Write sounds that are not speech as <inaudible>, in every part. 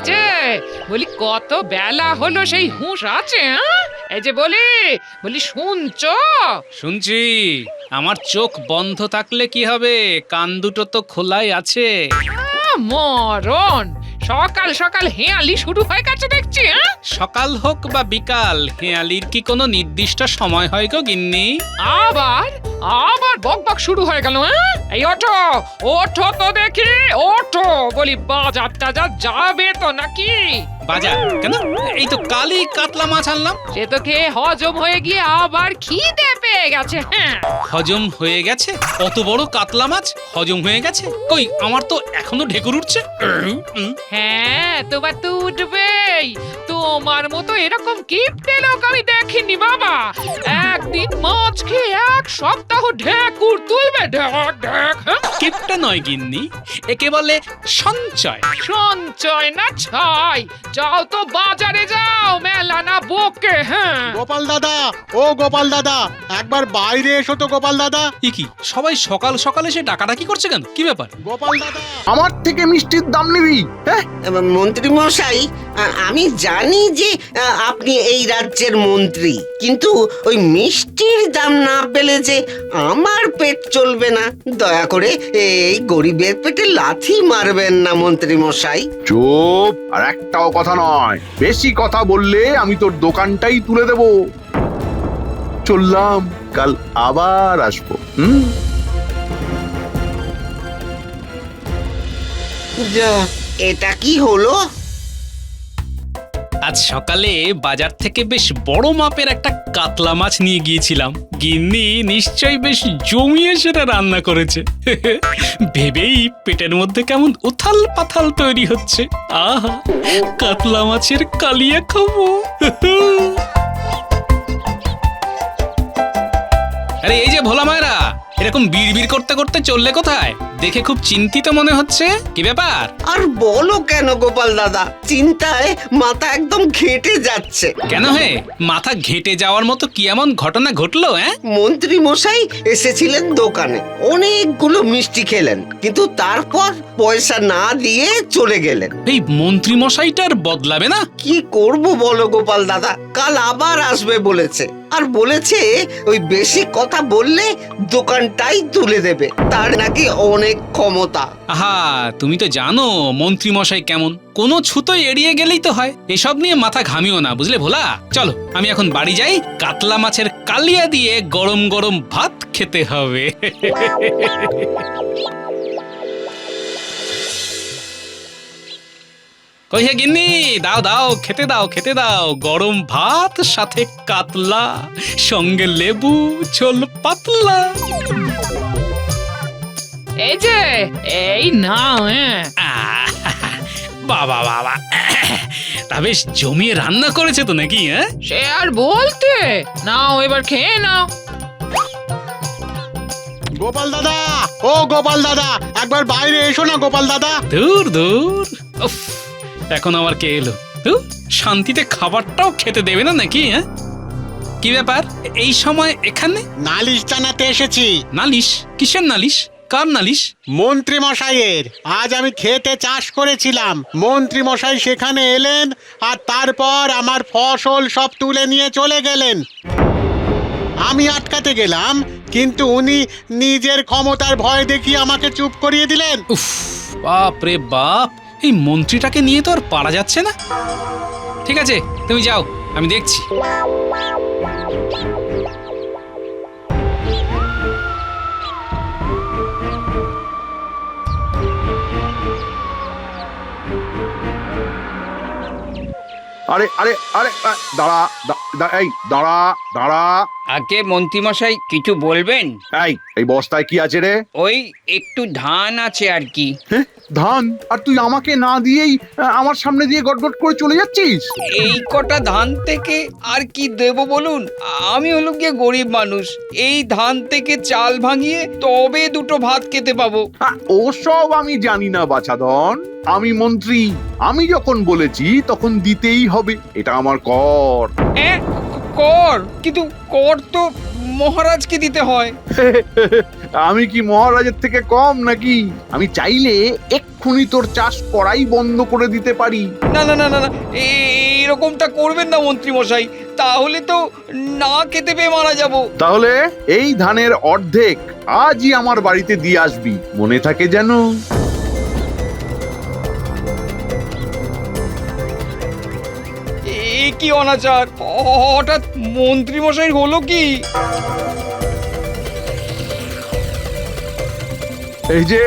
এই যে বলি কত বেলা হলো সেই হুঁশ আছে হ্যাঁ? এই যে বলি বলি শুনছো? শুনছি। আমার চোখ বন্ধ থাকলে কি হবে? কান দুটো তো খোলাই আছে। মরণ। সকাল সকাল হেঁয়ালি শুরু হয়ে গেছে দেখছি হ্যাঁ? সকাল হোক বা বিকাল হেয়ালির কি কোনো নির্দিষ্ট সময় হয় গো গিন্নি? আবার আবার বক বক শুরু হয়ে গেল হ্যাঁ? এই ওঠো ওঠো তো দেখি ওঠো বলি বাজার টাজার যাবে তো নাকি? বাজার? কেন? এই তো কালই কাতলা মাছ আনলাম। সে তো খেয়ে হজম হয়ে গিয়ে আবার খিদে পেয়ে গেছে হ্যাঁ। হজম হয়ে গেছে? কত বড় কাতলা মাছ? হজম হয়ে গেছে? কই আমার তো এখনও ঢেকুর উঠছে। হ্যাঁ তোমার তো উঠবেই। তোমার মতো এরকম কিপটে লোক আমি দেখিনি বাবা। একদিন মাছ খেয়ে এক সপ্তাহ ঢেকুর তুলবে। ঢেক ঢেক হ্যাঁ? কিপটা নয় গিন্নি একে বলে সঞ্চয়। সঞ্চয় না ছয় যাও তো বাজারে যাও মেলা না বকে হ্যাঁ? গোপাল দাদা ও গোপাল দাদা একবার বাইরে এসো তো গোপাল দাদা। এ কি সবাই সকাল সকালে সে ডাকাডাকি করছে কেন? কি ব্যাপার? গোপাল দাদা। আমার থেকে মিষ্টির দাম নিবি হ্যাঁ? মন্ত্রী মশাই আমি জানি যে আপনি এই রাজ্যের মন্ত্রী কিন্তু ওই মিষ্টির দাম না পেলে যে আমার পেট চলবে না। দয়া করে এই গরিবের পেটে লাথি মারবেন না মন্ত্রী মশাই চুপ আর একটাও কথা নয়। বেশি কথা বললে আমি তোর দোকানটাই তুলে দেব। চললাম কাল আবার আসব হুম? যা এটা কি হলো? আজ সকালে বাজার থেকে বেশ বড় মাপের একটা কাতলা মাছ নিয়ে গিয়েছিলাম। গিন্নি নিশ্চয়ই বেশ জমিয়ে সেটা রান্না করেছে। <laughs> ভেবেই পেটের মধ্যে কেমন উথাল পাথাল তৈরি হচ্ছে। আহা, কাতলা মাছের কালিয়া খাব <laughs> আরে, এই যে ভোলা মায়েরা এরকম বিড়বিড় করতে করতে চললে কোথায়? দেখে খুব চিন্তিত মনে হচ্ছে? কি ব্যাপার? আর বলো কেন গোপাল দাদা? চিন্তায় মাথা একদম ঘেটে যাচ্ছে। কেন হে? মাথা ঘেটে যাওয়ার মতো কি এমন ঘটনা ঘটলো হ্যাঁ মন্ত্রী মশাই এসেছিলেন দোকানে। অনেকগুলো মিষ্টি খেলেন। কিন্তু তারপর পয়সা না দিয়ে চলে গেলেন। এই মন্ত্রী মশাইটার বদলাবে না? কি করব বলো গোপাল দাদা? কাল আবার আসবে বলেছে। আর বলেছে ওই বেশি কথা বললে দোকানটাই তুলে দেবে। তার নাকি অনেক ক্ষমতা। আহা তুমি তো জানো মন্ত্রী মশাই কেমন। কোনো ছুতো এড়িয়ে গেলেই তো হয়। এসব নিয়ে মাথা ঘামিও না বুঝলে ভোলা? চলো আমি এখন বাড়ি যাই। কাতলা মাছের কালিয়া দিয়ে গরম গরম ভাত খেতে হবে। <laughs> কই হে গিন্নি? দাও দাও খেতে দাও খেতে দাও। গরম ভাত সাথে কাতলা সঙ্গে লেবু ঝোল পাতলা। এই যে এই নাও হ্যাঁ আহ, বাবা বাবা। তা বেশ জমিয়ে রান্না করেছে তো নাকি হ্যাঁ? সে আর বলতে। নাও এবার খেয়ে নাও। গোপাল দাদা ও গোপাল দাদা একবার বাইরে এসো না গোপাল দাদা। দূর দূর। উফ, এখন আবার কে এলো? ধুর, শান্তিতে খাবারটাও খেতে দেবে না নাকি হ্যাঁ? কি ব্যাপার? এই সময় এখানে? নালিশ জানাতে এসেছি। নালিশ? কিসের নালিশ? কার নালিশ? মন্ত্রী মশাইয়ের আজ আমি খেতে চাষ করেছিলাম। মন্ত্রী মশাই সেখানে এলেন আর তারপর আমার ফসল সব তুলে নিয়ে চলে গেলেন। আমি আটকাতে গেলাম কিন্তু উনি নিজের ক্ষমতার ভয় দেখিয়ে আমাকে চুপ করিয়ে দিলেন। উফ বাপ রে বাপ। এই মন্ত্রীটাকে নিয়ে তো আর পারা যাচ্ছে না। ঠিক আছে তুমি যাও আমি দেখছি। আরে আরে আরে দাঁড়া এই দাঁড়া দাঁড়া। আগে মন্ত্রীমশাই কিছু বলবেন? এই এই বস্তায় কি আছে রে? ওই একটু ধান আছে আর কি। হ্যাঁ, ধান? আর তুই আমাকে না দিয়েই আমার সামনে দিয়ে গটগট করে চলে যাচ্ছিস? এই কটা ধান থেকে আর কি দেব বলুন? আমি হলো গিয়ে গরিব মানুষ। এই ধান থেকে চাল ভাঙিয়ে তবে দুটো ভাত খেতে পাবো। ওসব আমি জানি না বাছাধন। আমি মন্ত্রী। আমি যখন বলেছি তখন দিতেই হবে। এটা আমার কর। হ্যাঁ কর। কিন্তু কর তো মহারাজকে দিতে হয়। <laughs> আমি কি মহারাজের থেকে কম নাকি? আমি চাইলে এক্ষুনি তোর চাষ করাই বন্ধ করে দিতে পারি। না না না না না এরকমটা করবেন না মন্ত্রী মশাই তাহলে তো না খেতে পেয়ে মারা যাব। তাহলে এই ধানের অর্ধেক আজই আমার বাড়িতে দিয়ে আসবি। মনে থাকে যেন। কি অনাচার? হঠাৎ মন্ত্রী মশাই হলো কি? এই যে,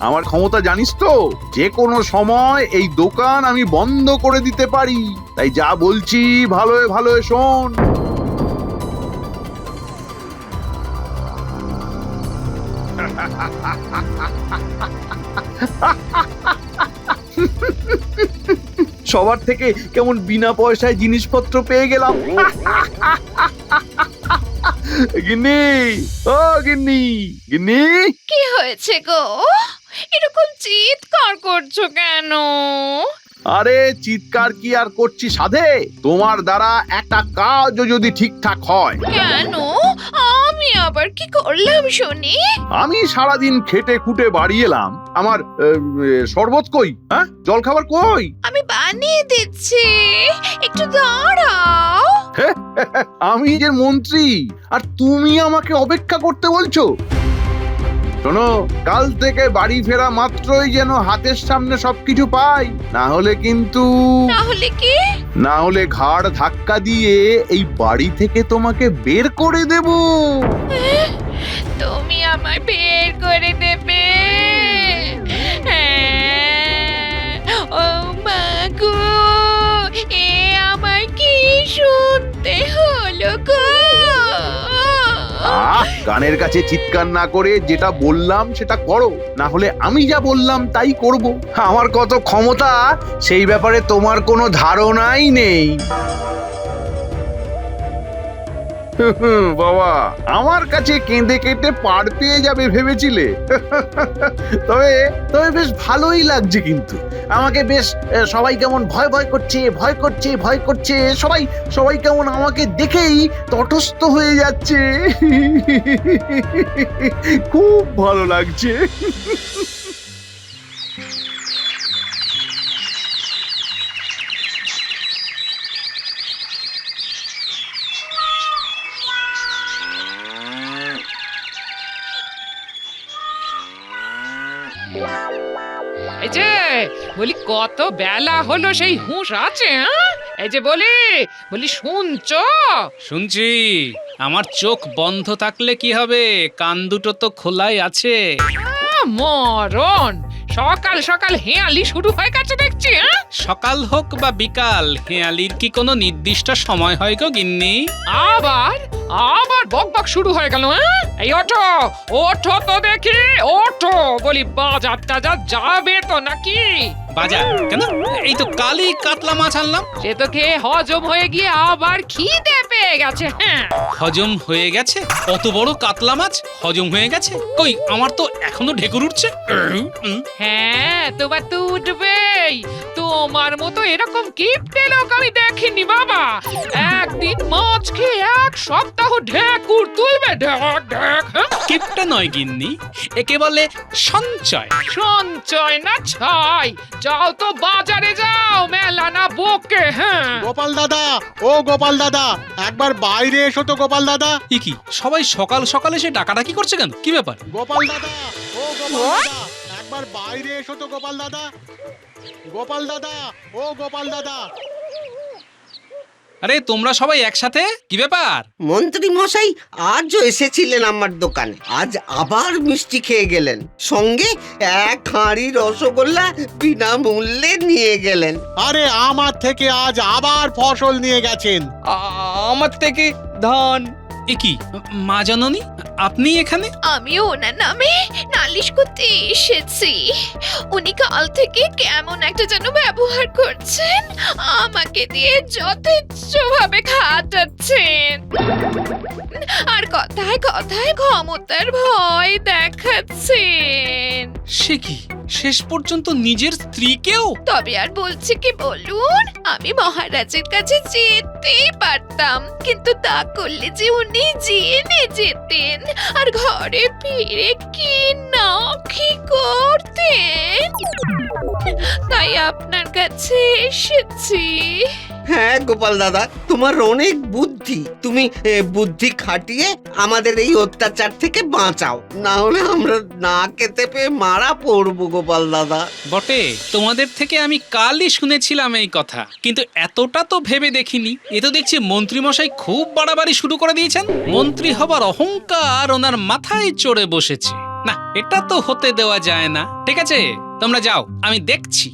আমার ক্ষমতা জানিস তো? যে কোনো সময় এই দোকান আমি বন্ধ করে দিতে পারি। তাই যা বলছি, ভালোয় ভালোয় শোন। <laughs> সবার থেকে কেমন বিনা পয়সায় জিনিসপত্র পেয়ে গেলাম। <laughs> গিন্নি ও গিন্নি গিন্নি। কি হয়েছে গো? এরকম চিৎকার করছ কেন? আরে চিৎকার কি আর করছি সাধে? তোমার দ্বারা একটা কাজও যদি ঠিকঠাক হয়। কেন? আমি আবার কি করলাম শুনি? আমি সারাদিন খেটে খুটে বাড়ি এলাম। আমার শরবত কই? হ্যাঁ? জল খাবার কই? আমি বানিয়ে দিচ্ছি। একটু দাঁড়াও। আমি যে মন্ত্রী আর তুমি আমাকে অপেক্ষা করতে বলছো? শোনো কাল থেকে বাড়ি ফেরা মাত্রই যেন হাতের সামনে সবকিছু পাই। না হলে কিন্তু তাহলে কি? না হলে ঘাড় ধাক্কা দিয়ে এই বাড়ি থেকে তোমাকে বের করে দেব। তুমি আমায় বের করে দেবে। হ্যাঁ, ও মা গো এ আমার কি শুনতে হলো গো? আহ, গানের কাছে চিৎকার না করে যেটা বললাম সেটা করো। না হলে আমি যা বললাম তাই করব। আমার কত ক্ষমতা, সেই ব্যাপারে তোমার কোনো ধারণাই নেই। বাবা। আমার কাছে কেঁদে কেটে পার পেয়ে যাবে ভেবেছিলে। তবে তবে বেশ ভালোই লাগছে কিন্তু। আমাকে বেশ সবাই কেমন ভয় ভয় করছে ভয় করছে ভয় করছে। সবাই সবাই কেমন আমাকে দেখেই তটস্থ হয়ে যাচ্ছে। খুব ভালো লাগছে। বলি কত বেলা হলো সেই হুঁশ আছে হ্যাঁ? এই যে বলি বলি শুনছ? শুনছি। আমার চোখ বন্ধ থাকলে কি হবে? কান দুটো তো খোলাই আছে। মরণ! সকাল সকাল হেয়ালি শুরু হয়ে গেছে দেখছি হ্যাঁ? সকাল হোক বা বিকাল হেয়ালির কি কোনো নির্দিষ্ট সময় হয় গো গিন্নি? আবার আবার বক বক শুরু হয়ে গেল হ্যাঁ? এই ওঠো ওঠো তো দেখি ওঠো। বলি বাজার টাজার যাবে তো নাকি? বাজার? কেন? এই তো কালই কাতলা মাছ আনলাম। সে তো খেয়ে হজম হয়ে গিয়ে আবার খিদে পেয়ে গেছে হ্যাঁ। হজম হয়ে গেছে? কত বড় কাতলা মাছ? হজম হয়ে গেছে? কই আমার তো এখনও ঢেকুর উঠছে? হ্যাঁ তোমার তো উঠবেই। তোমার মতো এরকম কিপটে লোক আমি দেখিনি বাবা। একদিন মাছ খেয়ে এক সপ্তাহ ঢেকুর তুলবে। ঢেক ঢেক হ্যাঁ? কিপটা নয় গিন্নি। একে বলে সঞ্চয়। সঞ্চয় না ছয় যাও তো বাজারে যাও মেলা না বকে হ্যাঁ? গোপাল দাদা ও গোপাল দাদা একবার বাইরে এসো তো গোপাল দাদা। এ কি সবাই সকাল সকালে সে ডাকাডাকি করছে কেন? কি ব্যাপার? গোপাল দাদা ও গোপাল দাদা একবার বাইরে এসো তো গোপাল দাদা। গোপাল দাদা ও গোপাল দাদা। আরে তোমরা সবাই একসাথে? কি ব্যাপার? মন্ত্রী মশাই আজও এসেছিলেন আমার দোকানে। আজ আবার মিষ্টি খেয়ে গেলেন। সঙ্গে এক হাঁড়ি রসগোল্লা বিনামূল্যে নিয়ে গেলেন। আরে আমার থেকে আজ আবার ফসল নিয়ে গেছেন। আমার থেকে ধান। এ কি মা জাননি? আপনি এখানে? আমিও ওনার নামে নালিশ করতে এসেছি। উনি কাল থেকে কেমন একটা যেন ব্যবহার করছেন আমাকে দিয়ে যথেচ্ছভাবে খাটাচ্ছেন। আর কথায় কথায় ক্ষমতার ভয় দেখাচ্ছেন। সে কি? শেষ পর্যন্ত নিজের স্ত্রীকেও? তবে আর বলছি কি বলুন? আমি মহারাজের কাছে যেতেই পারতাম, কিন্তু তা করলে যে উনি জেনে যেতেন। আর ঘরে ফিরে কি না, কি করতেন? তাই আপনার কাছে এসেছি। হ্যাঁ গোপাল দাদা তোমার অনেক বুদ্ধি। তুমি এ, বুদ্ধি খাটিয়ে আমাদের এই অত্যাচার থেকে বাঁচাও। না হলে আমরা না খেতে পেয়ে মারা পড়ব গোপাল দাদা। বটে তোমাদের থেকে আমি কালই শুনেছিলাম এই কথা। কিন্তু এতটা তো ভেবে দেখিনি। এ তো দেখছি মন্ত্রীমশাই খুব বাড়াবাড়ি শুরু করে দিয়েছেন। মন্ত্রী হবার অহংকার ওনার মাথায় চড়ে বসেছে। না, এটা তো হতে দেওয়া যায় না। ঠিক আছে, তোমরা যাও, আমি দেখছি।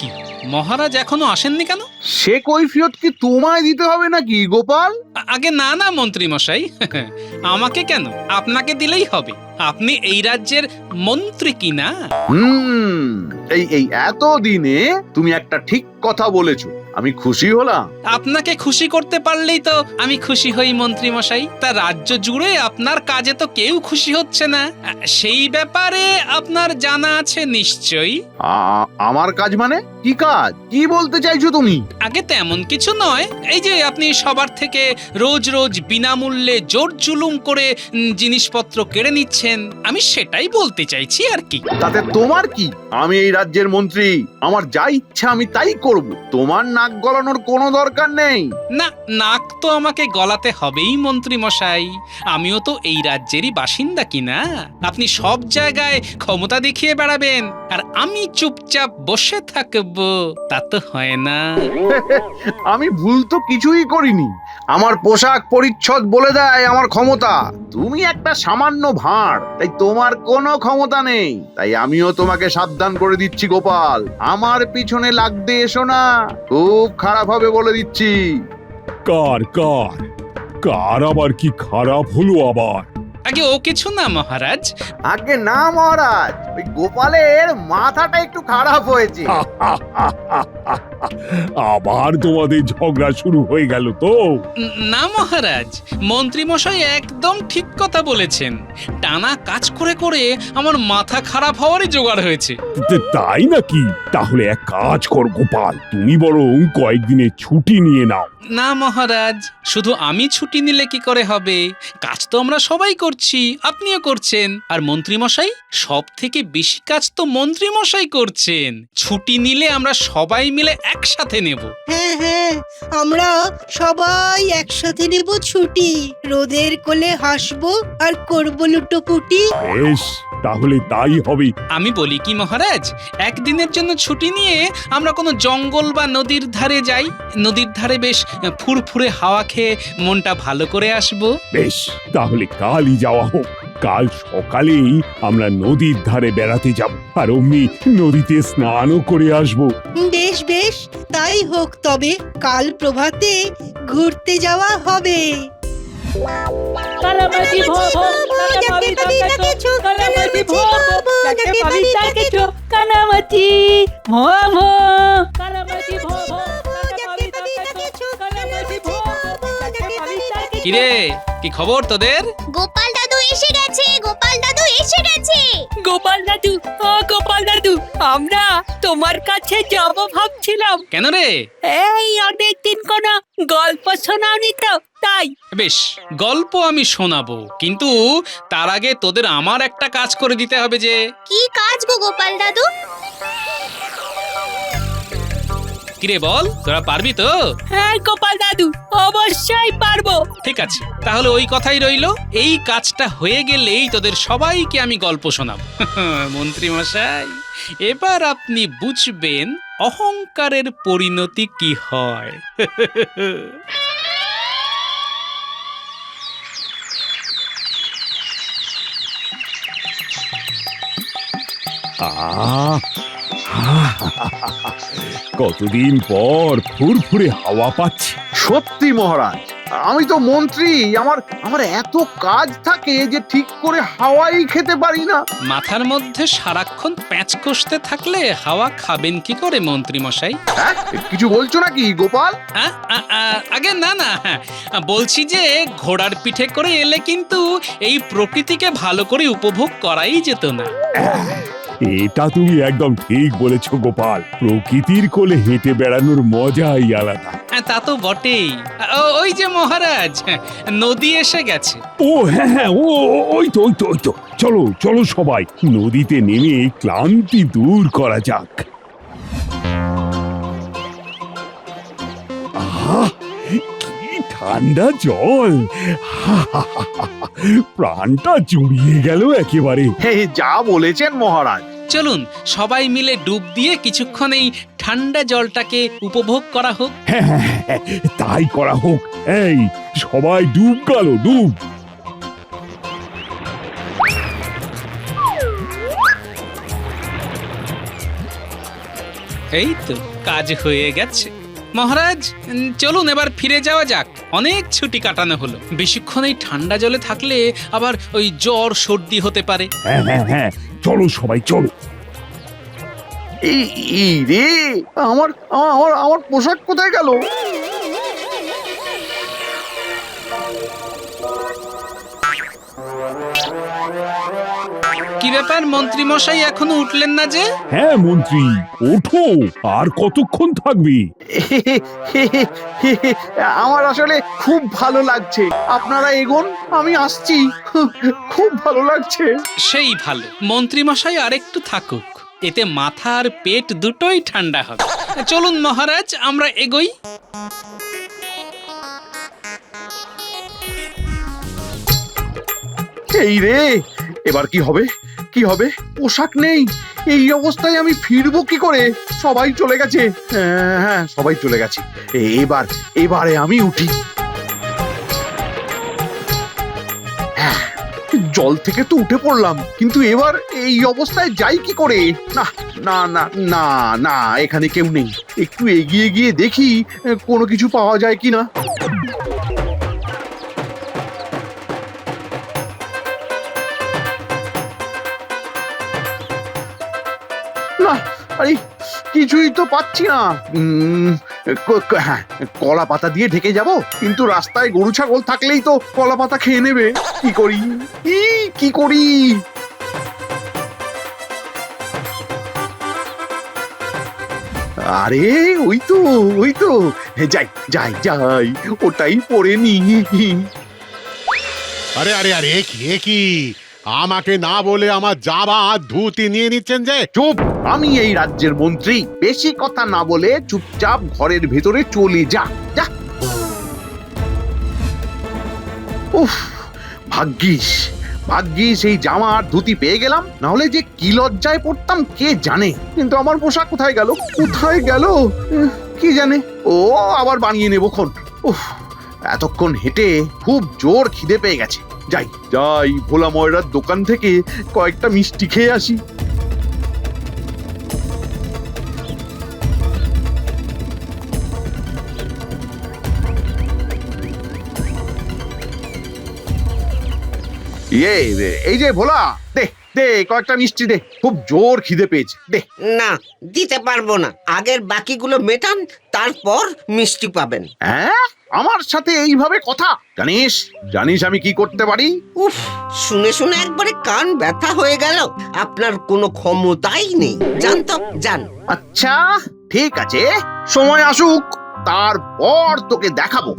কি মহারাজ এখনও আসেননি কেন? সে কৈফিয়ত কি তোমায় দিতে হবে নাকি গোপাল? আগে না না মন্ত্রী মশাই <laughs> আমাকে কেন? আপনাকে দিলেই হবে। আপনি এই রাজ্যের মন্ত্রী কি না? হুম এই এই এত দিনে তুমি একটা ঠিক কথা বলেছ। আমি খুশি হলাম। আপনাকে খুশি করতে পারলেই তো আমি খুশি হই মন্ত্রী মশাই তা রাজ্য জুড়ে আপনার কাজে তো কেউ খুশি হচ্ছে না। সেই ব্যাপারে আপনার জানা আছে নিশ্চয়ই। আমার কাজ মানে? কি কাজ? কি বলতে চাইছো তুমি? আগে তেমন কিছু নয়। এই যে আপনি সবার থেকে রোজ রোজ বিনামূল্যে জোর জুলুম করে উম, জিনিসপত্র কেড়ে নিচ্ছেন আমি সেটাই বলতে চাইছি আর কি। তাতে তোমার কি? আমি এই রাজ্যের মন্ত্রী। আমার যা ইচ্ছা আমি তাই করব। তোমার নাক গলানোর কোনো দরকার নেই। না নাক তো আমাকে গলাতে হবেই মন্ত্রী মশাই আমিও তো এই রাজ্যেরই বাসিন্দা কিনা? আপনি সব জায়গায় ক্ষমতা দেখিয়ে বেড়াবেন আর আমি চুপচাপ বসে থাকব তা তো হয় না। <laughs> আমি ভুল তো কিছুই করিনি। আমার পোশাক পরিচ্ছদ বলে দেয় আমার ক্ষমতা। তুমি একটা সামান্য ভাঁড় তাই তোমার কোনো ক্ষমতা নেই। তাই আমিও তোমাকে সাবধান করে দিচ্ছি গোপাল। আমার পিছনে লাগতে এসো না। খুব খারাপ হবে বলে দিচ্ছি। কার কার? কার আবার কি খারাপ হলো আবার? আগে ও কিছু না মহারাজ। আগে না মহারাজ। ওই গোপালের মাথাটা একটু খারাপ হয়েছে। আবার তোমাদের ঝগড়া শুরু হয়ে গেল তো। না মহারাজ। মন্ত্রী মশাই একদম ঠিক কথা বলেছেন। টানা কাজ করে করে আমার মাথা খারাপ হওয়ারই জোগাড় হয়েছে। তা- তাই নাকি? তাহলে এক কাজ কর গোপাল। তুমি বরং কয়েকদিনের ছুটি নিয়ে নাও। না মহারাজ। শুধু আমি ছুটি নিলে কি করে হবে? কাজ তো আমরা সবাই করছি। আপনিও করছেন। আর মন্ত্রী মশাই সব থেকে বেশি কাজ তো মন্ত্রী মশাই করছেন। ছুটি নিলে আমরা সবাই মিলে একসাথে নেব। হ্যাঁ হ্যাঁ আমরা সবাই একসাথে নেব ছুটি। রোদের কোলে হাসবো আর করব লুটোপুটি। বেশ তাহলে তাই হবে। আমি বলি কি মহারাজ একদিনের জন্য ছুটি নিয়ে আমরা কোনো জঙ্গল বা নদীর ধারে যাই। নদীর ধারে বেশ ফুরফুরে হাওয়া খেয়ে মনটা ভালো করে আসব। বেশ তাহলে কালই যাওয়া হোক। কাল সকালেই আমরা নদীর ধারে বেড়াতে যাব আর অমনি নদীতে স্নানও করে আসব। বেশ বেশ তাই হোক তবে কাল প্রভাতে ঘুরতে যাওয়া হবে। ভব ভব পাবি ভব ভব কিরে কি খবর তোদের? গোপাল দাদু এসে গেছে গোপাল দাদু এসে গেছে। গোপাল দাদু ও গোপাল দাদু আমরা তোমার কাছে যাব ভাবছিলাম। কেন রে? এই অনেক দিন কোনো গল্প শোনাওনি তো তাই। বেশ গল্প আমি শোনাবো কিন্তু তার আগে তোদের আমার একটা কাজ করে দিতে হবে যে। কি কাজ গো গোপাল দাদু? কিরে বল তোরা পারবি তো? হ্যাঁ গোপাল দাদু অবশ্যই পারব। ঠিক আছে তাহলে ওই কথাই রইল। এই কাজটা হয়ে গেলেই তোদের সবাইকে আমি গল্প শোনাবো। <laughs> মন্ত্রী মশাই এবার আপনি বুঝবেন অহংকারের পরিণতি কি হয়। <laughs> আহ কতদিন পর ফুরফুরে হাওয়া পাচ্ছি। সত্যি মহারাজ আমি তো মন্ত্রী আমার আমার এত কাজ থাকে যে ঠিক করে হাওয়াই খেতে পারি না। মাথার মধ্যে সারাক্ষণ প্যাঁচ কষতে থাকলে হাওয়া খাবেন কি করে মন্ত্রী মশাই? হ্যাঁ কিছু বলছো নাকি গোপাল? আ, আ, আ, আগে না না হ্যাঁ, বলছি যে ঘোড়ার পিঠে করে এলে কিন্তু এই প্রকৃতিকে ভালো করে উপভোগ করাই যেত না। এটা তুমি একদম ঠিক বলেছ গোপাল। প্রকৃতির কোলে হেঁটে বেড়ানোর মজাই আলাদা। হ্যাঁ, তা তো বটেই। ও- ওই যে মহারাজ নদী এসে গেছে। ও হ্যাঁ হ্যাঁ ও ও- ওই তো ওই তো ওই তো। চলো চলো সবাই নদীতে নেমে ক্লান্তি দূর করা যাক। আহা, ঠান্ডা জল। <laughs> প্রাণটা জুড়িয়ে গেল একেবারে। হে যা বলেছেন মহারাজ। চলুন সবাই মিলে ডুব দিয়ে কিছুক্ষণ এই ঠান্ডা জলটাকে উপভোগ করা হোক। হ্যাঁ হ্যাঁ, হ্যাঁ, তাই করা হোক। এই সবাই ডুব গেল ডুব। এই তো কাজ হয়ে গেছে। মহারাজ উম, চলুন এবার ফিরে যাওয়া যাক। অনেক ছুটি কাটানো হলো। বেশিক্ষণ এই ঠান্ডা জলে থাকলে আবার ওই জ্বর সর্দি হতে পারে। হ্যাঁ হ্যাঁ হ্যাঁ চলো সবাই চলো। এই এই রে আমার আমার আমার আমার পোশাক কোথায় গেল? কি ব্যাপার মন্ত্রী মশাই এখনও উঠলেন না যে? হ্যাঁ মন্ত্রী ওঠো আর কতক্ষণ থাকবি? আমার আসলে খুব ভালো লাগছে। আপনারা এগোন আমি আসছি। খুব ভালো লাগছে। সেই ভালো। মন্ত্রী মশাই আরেকটু থাকুক। এতে মাথা আর পেট দুটোই ঠান্ডা হবে। চলুন মহারাজ আমরা এগোই। এই রে এবার কি হবে? কি হবে? পোশাক নেই। এই অবস্থায় আমি ফিরবো কি করে? সবাই চলে গেছে। হ্যাঁ হ্যাঁ সবাই চলে গেছে। এবার এবারে আমি উঠি। হ্যাঁ, জল থেকে তো উঠে পড়লাম কিন্তু এবার এই অবস্থায় যাই কি করে? না না না না না এখানে কেউ নেই। একটু এগিয়ে গিয়ে দেখি কোনো কিছু পাওয়া যায় কি না না কিছুই তো পাচ্ছি না। হ্যাঁ কলা পাতা দিয়ে ঢেকে যাব, কিন্তু রাস্তায় গরু ছাগল থাকলেই তো কলা পাতা খেয়ে নেবে। কি করি? কি করি? আরে, ওই তো ওই তো। যাই যাই যাই, ওটাই পরে নি। আরে আরে আরে কি কি? আমাকে না বলে আমার জামা আর ধুতি নিয়ে নিচ্ছেন যে? চুপ! আমি এই রাজ্যের মন্ত্রী। বেশি কথা না বলে চুপচাপ ঘরের ভেতরে চলে যা যা। উফ, ভাগ্যিস ভাগ্যিস এই জামা আর ধুতি পেয়ে গেলাম। না হলে যে কি লজ্জায় পড়তাম, কে জানে? কিন্তু আমার পোশাক কোথায় গেল? কোথায় গেল? কি জানে? ও, আবার বানিয়ে নেব খন। উফ, এতক্ষণ হেঁটে খুব জোর খিদে পেয়ে গেছে। যাই যাই, ভোলা ময়রার দোকান থেকে কয়েকটা মিষ্টি খেয়ে আসি। ইয়ে এই যে ভোলা দে দে কয়েকটা মিষ্টি দে খুব জোর খিদে পেয়েছে দে। না দিতে পারব না। আগের বাকিগুলো মেটান তারপর মিষ্টি পাবেন। হ্যাঁ? আমার সাথে এইভাবে কথা? জানিস জানিস আমি কি করতে পারি? উফ শুনে শুনে একবারে কান ব্যথা হয়ে গেল। আপনার কোনো ক্ষমতাই নেই। জানতো জান আচ্ছা ঠিক আছে সময় আসুক তারপর তোকে দেখাবো।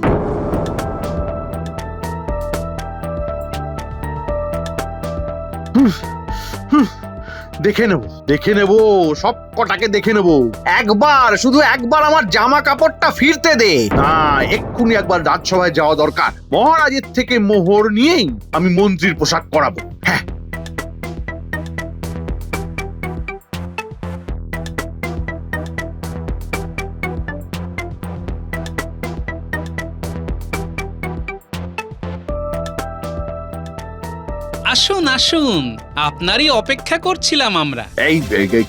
দেখে নেব দেখে নেব, সব কটাকে দেখে নেব। একবার, শুধু একবার আমার জামা কাপড়টা ফিরতে দে। না, এক্ষুনি একবার রাজসভায় যাওয়া দরকার। মহারাজের থেকে মোহর নিয়েই আমি মন্ত্রীর পোশাক করাবো হ্যাঁ আসুন, আপনারই অপেক্ষা করছিলাম আমরা। এই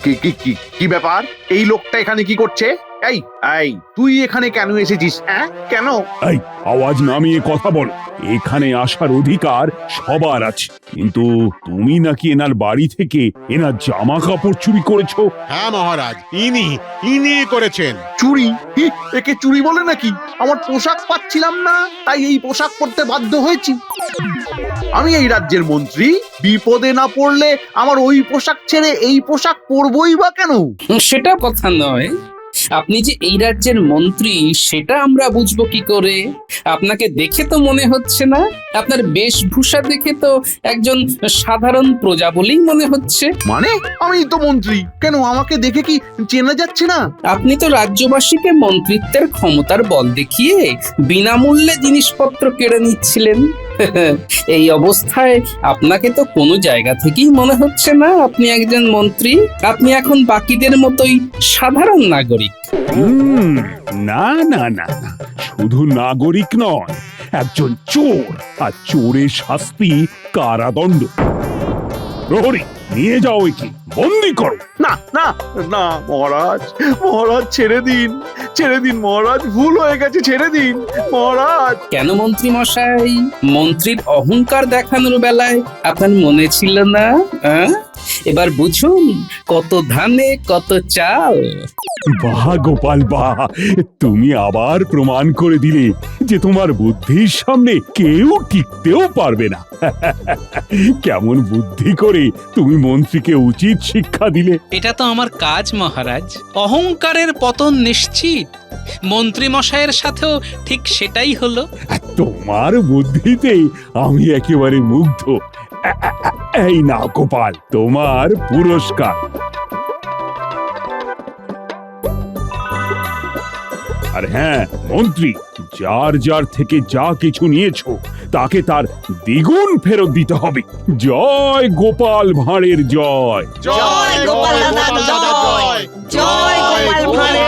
কি কি কি কি ব্যাপার? এই লোকটা এখানে কি করছে? এই এই তুই এখানে কেন এসেছিস? হ্যাঁ? কেন? এই আওয়াজ নামিয়ে কথা বল। এখানে আসার অধিকার সবার আছে। কিন্তু তুমি নাকি এনার বাড়ি থেকে এনার জামা কাপড় চুরি করেছ? হ্যাঁ মহারাজ ইনি ইনি করেছেন। চুরি? হি, একে চুরি বলে নাকি? আমার পোশাক পাচ্ছিলাম না তাই এই পোশাক পরতে বাধ্য হয়েছি। আমি এই রাজ্যের মন্ত্রী বিপদে না পড়লে আমার ওই পোশাক ছেড়ে এই পোশাক পরবই বা কেন? সেটা কথা নয়। আপনি যে এই রাজ্যের মন্ত্রী সেটা আমরা বুঝব কি করে? আপনাকে দেখে তো মনে হচ্ছে না? আপনার বেশভূষা দেখে তো একজন সাধারণ প্রজা বলেই মনে হচ্ছে। মানে? আমি তো মন্ত্রী। কেন আমাকে দেখে কি চেনা যাচ্ছে না? আপনি তো রাজ্যবাসীকে মন্ত্রিত্বের ক্ষমতার বল দেখিয়ে বিনামূল্যে জিনিসপত্র কেড়ে নিচ্ছিলেন। <laughs> এই অবস্থায় আপনাকে তো কোনো জায়গা থেকেই মনে হচ্ছে না আপনি একজন মন্ত্রী। আপনি এখন বাকিদের মতোই সাধারণ নাগরিক। না না না না, শুধু নাগরিক নয়, একজন চোর, আর চোরের শাস্তি কারাদণ্ড। প্রহরী নিয়ে যাও একে। বন্দি করো। না না না মহারাজ মহারাজ ছেড়ে দিন। ছেড়ে দিন মহারাজ ভুল হয়ে গেছে ছেড়ে দিন মহারাজ। কেন মন্ত্রী মশাই? মন্ত্রীর অহংকার দেখানোর বেলায় আপনার মনে ছিল না আহ? এবার বুঝুন কত ধানে কত চাল। বাহ গোপাল বাহ তুমি আবার প্রমাণ করে দিলে যে তোমার বুদ্ধির সামনে কেউ টিকতেও পারবে না। <laughs> কেমন বুদ্ধি করে তুমি মন্ত্রীকে উচিত শিক্ষা দিলে। এটা তো আমার কাজ মহারাজ। অহংকারের পতন নিশ্চিত। মন্ত্রী মশাইয়ের সাথেও ঠিক সেটাই হলো। তোমার বুদ্ধিতে আমি একেবারে মুগ্ধ। এই না গোপাল তোমার পুরস্কার। আর হ্যাঁ মন্ত্রী যার যার থেকে যা কিছু নিয়েছ তাকে তার দ্বিগুণ ফেরত দিতে হবে। জয় গোপাল ভাঁড়ের জয়। জয় গোপাল জয়। জয় গোপাল ভাঁড়ের